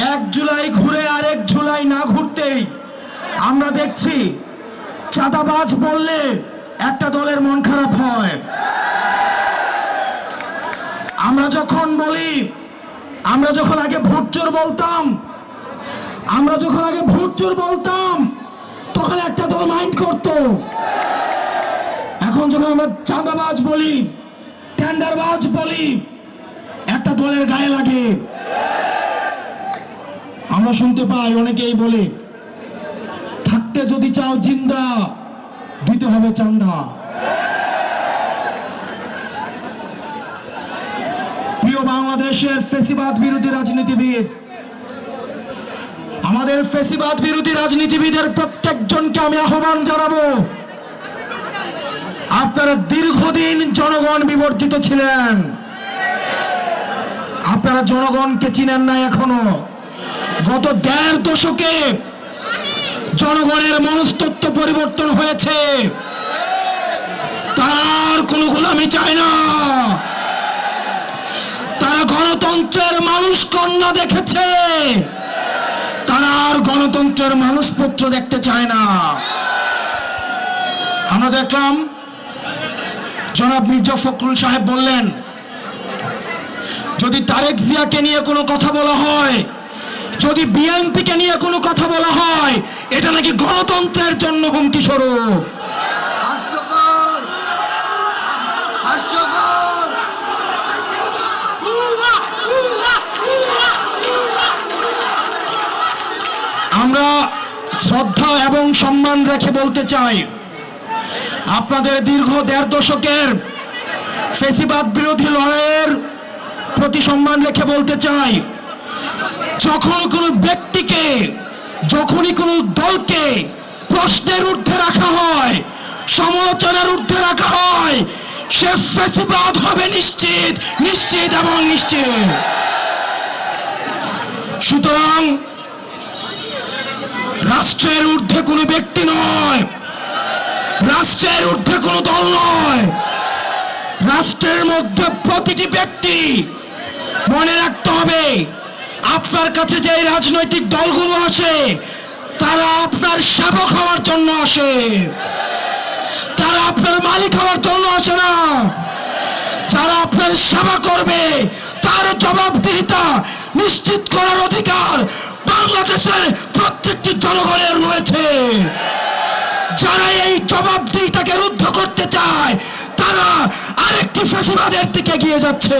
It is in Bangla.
এক জুলাই ঘুরে আরেক জুলাই না ঘুরতেই আমরা দেখছি চাঁদাবাজ বললে একটা দলের মন খারাপ হয়। আমরা যখন বলি, আমরা যখন আগে ভোট চোর বলতাম, আমরা যখন আগে ভোট চোর বলতাম, তখন একটা দল মাইন্ড করতো। এখন যখন আমরা চাঁদাবাজ বলি, টেন্ডারবাজ বলি, একটা দলের গায়ে লাগে। আমরা শুনতে পাই, অনেকেই বলে, থাকতে যদি চাও জিন্দা, দিতে হবে চান্দা। প্রিয় বাংলাদেশের ফেসিবাদ বিরোধী রাজনীতিবিদ, আমাদের ফেসিবাদ বিরোধী রাজনীতিবিদের প্রত্যেকজনকে আমি আহ্বান জানাব, আপনারা দীর্ঘদিন জনগণ বিবর্জিত ছিলেন। আপনারা জনগণকে চিনেন না এখনও। গত দেড় দশকে জনগণের মনস্তত্ব পরিবর্তন হয়েছে। তারা আর কোনো গোলামি চায় না। তারা গণতন্ত্রের মানুষ কন্যা দেখেছে। তারা আর গণতন্ত্রের মানুষপত্র দেখতে চায় না। আমরা দেখলাম, জনাব মির্জা ফখরুল সাহেব বললেন, যদি তারেক জিয়াকে নিয়ে কোনো কথা বলা হয় যদি বিএনপিকে নিয়ে কোনো কথা বলা হয় এটা নাকি গণতন্ত্রের জন্য হুমকি স্বরূপ। আমরা শ্রদ্ধা এবং সম্মান রেখে বলতে চাই আপনাদের দীর্ঘ দেড় দশকের ফেসিবাদ বিরোধী লড়াইয়ের প্রতি সম্মান রেখে বলতে চাই যখন কোনো ব্যক্তিকে, যখনই কোনো দলকে প্রশ্নের ঊর্ধ্বে রাখা হয়, সমালোচনার ঊর্ধ্বে রাখা হয়, সে ফেসিবাদ হবে নিশ্চিত নিশ্চিত এবং নিশ্চিত। সুতরাং রাষ্ট্রের ঊর্ধ্বে কোনো ব্যক্তি নয়, রাষ্ট্রের ঊর্ধ্বে কোনো দল নয়। রাষ্ট্রের মধ্যে প্রতিটি ব্যক্তি মনে রাখতে হবে আপনার কাছে যে রাজনৈতিক দলগুলো আসে, তারা আপনার সেবক হওয়ার জন্য আসে। তারা আপনার মালিক হওয়ার জন্য আসে না। যারা আপনার সেবা করবে, তার জবাবদিহিতা নিশ্চিত করার অধিকার বাংলাদেশের প্রত্যেকটি জনগণের রয়েছে। যারা এই জবাবদিহিতাকে রুদ্ধ করতে চায়, তারা আরেকটি ফেসিবাদের দিকে এগিয়ে যাচ্ছে।